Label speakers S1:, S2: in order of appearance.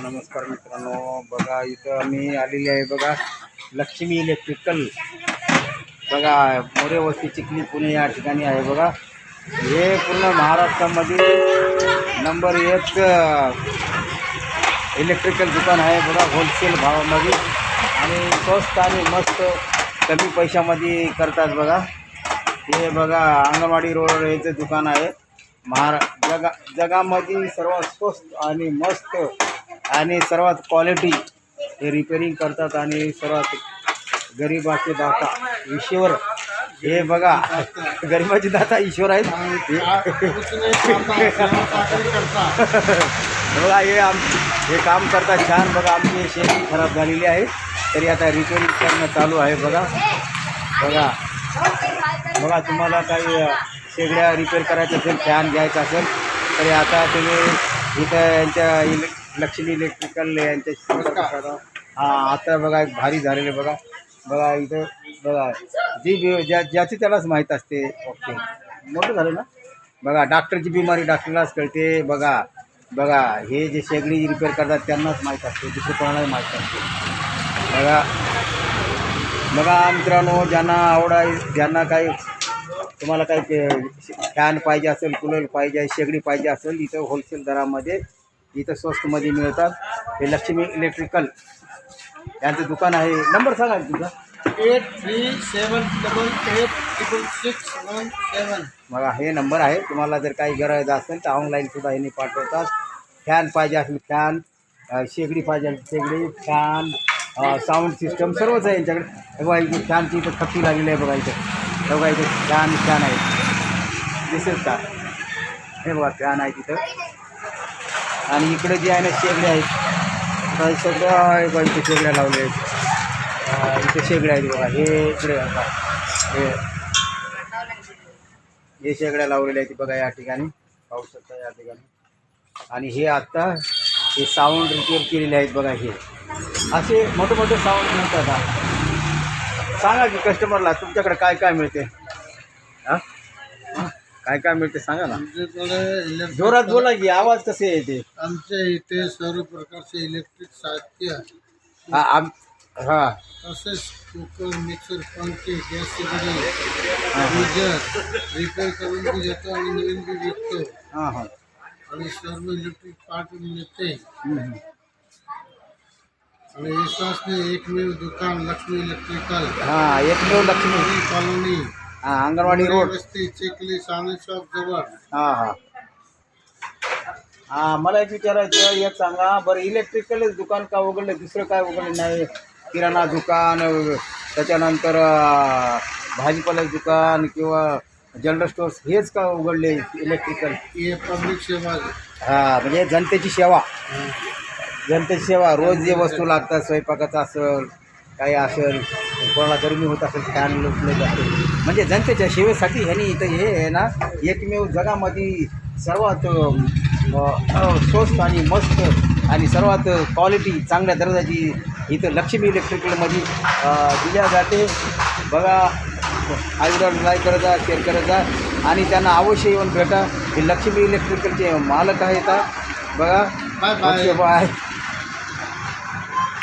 S1: नमस्कार मित्रांनो. बघा इथं आम्ही आलेली आहे बघा लक्ष्मी इलेक्ट्रिकल बघा मोरे वस्ती चिखली पुणे या ठिकाणी आहे बघा. हे पूर्ण महाराष्ट्रामध्ये नंबर एक इलेक्ट्रिकल दुकान आहे बघा होलसेल भावामध्ये. आणि स्वस्त आणि मस्त कमी पैशामध्ये करतात बघा. हे बघा अंगणवाडी रोड याचं दुकान आहे. महारा जगा जगामध्ये सर्वात स्वस्त आणि मस्त आणि सर्वात क्वालिटी हे रिपेरिंग करतात आणि सर्वात गरिबाचे दाता ईश्वर. हे बघा गरिबाचे दाता ईश्वर आहेत. बघा हे आम हे काम करतात छान. बघा आमची शेती खराब झालेली आहे. तरी आता रिपेरिंग करणं चालू आहे बघा. बघा. बघा तुम्हाला काही शेगड्या रिपेअर करायचं असेल फॅन घ्यायचा असेल तरी आता तुम्ही इथं यांच्या इलेक्ट्रिक लक्ष्मी इलेक्ट्रिकल यांच्या संपर्क साधा. हा आता बघा एक भारी झालेले बघा. बघा इथं बघा. जी बी ज्या ज्याची त्यालाच माहीत असते. ओके. मोठं झालं ना? बघा डॉक्टरची बिमारी डॉक्टरलाच कळते. बघा बघा हे जे शेगडी रिपेअर करतात त्यांनाच माहीत असते. दुसरं कोणालाही माहीत असते बघा. बघा मित्रांनो ज्यांना आवड आहे ज्यांना काही तुम्हाला काही फॅन पाहिजे असेल कूलर पाहिजे शेगडी पाहिजे असेल इथं होलसेल दरामध्ये इथं स्वस्तमध्ये मिळतात. हे लक्ष्मी इलेक्ट्रिकल यांचं दुकान आहे. नंबर सांगा तुझा
S2: eight three seven double eight triple six one seven.
S1: बघा हे नंबर आहे. तुम्हाला जर काही गरज असेल तर ऑनलाईनसुद्धा ह्यांनी पाठवतात. फॅन पाहिजे असेल फॅन शेगडी पाहिजे असेल शेगडी फॅन साऊंड सिस्टम सर्वच आहे यांच्याकडे. हे बघा इथे फॅनची इथं खपी लागलेली आहे बघा इथं. हे बघा इथे फॅन फॅन आहे. दिसेल का? हे बघा फॅन आहे तिथं. आणि इकडे जे आहे ना शेगड्या आहेत. सगळं आहे बघा इथे शेगड्या लावल्या आहेत. इथे शेगड्या आहेत बघा. हे इकडे हे. हे शेगड्या लावलेल्या आहेत बघा या ठिकाणी. पाहू शकता या ठिकाणी. आणि हे आत्ता हे साऊंड रिपेअर केलेले आहेत बघा हे. असे मोठे मोठे साऊंड मिळतात. सांगा की कस्टमरला तुमच्याकडे काय काय मिळते? हां? काय काय मिळते सांगा ना.
S2: आमच्याकडे इलेक्ट्रिक
S1: जोरात बोला की आवाज़ कसे येते?
S2: आमच्या इथे सर्व प्रकारचे इलेक्ट्रिक साहित्य
S1: हा आम हाँ.
S2: तसेच कुकर मिक्सर पंखे गॅस सिलेंडर गीजर रिपेअर करून बी देतो आणि नवीन बी विकतो.
S1: हाँ हाँ.
S2: आणि सर्व इलेक्ट्रिक पार्ट मिळते
S1: हम्म, हम्म.
S2: आणि विश्वासने एकमेव दुकान लक्ष्मी इलेक्ट्रिकल
S1: हाँ एकमेव लक्ष्मी.
S2: कॉलोनी.
S1: हां अंगणवाडी रोड.
S2: चिखली साने चौक जवळ.
S1: हां हां. हां मला एक विचारायचं एक सांगा. बरं इलेक्ट्रिकलच दुकान का उघडलं? दुसरं काय उघडलं नाही? किराणा दुकान त्याच्यानंतर अं, भाजीपाल्याचं दुकान किंवा जनरल स्टोर्स हेच का उघडले इलेक्ट्रिकल
S2: हे पब्लिक सेवा
S1: हां म्हणजे जनतेची सेवा. जनतेची सेवा. रोज जे वस्तू लागतात स्वयंपाकाचं असेल काही असेल कोणाला गरमी होत असेल फॅन लुटले असेल म्हणजे जनतेच्या सेवेसाठी ह्यांनी इथं हे आहे ना एकमेव जगामध्ये सर्वात स्वस्त आणि मस्त आणि सर्वात क्वालिटी चांगल्या दर्जाची इथं लक्ष्मी इलेक्ट्रिकलमध्ये दिल्या जाते. बघा आईवर लाईक करत जा शेअर करत जा. आणि त्यांना अवश्य येऊन भेटा. हे लक्ष्मी इलेक्ट्रिकलचे मालक आहेत. बघा.
S2: Bye
S1: bye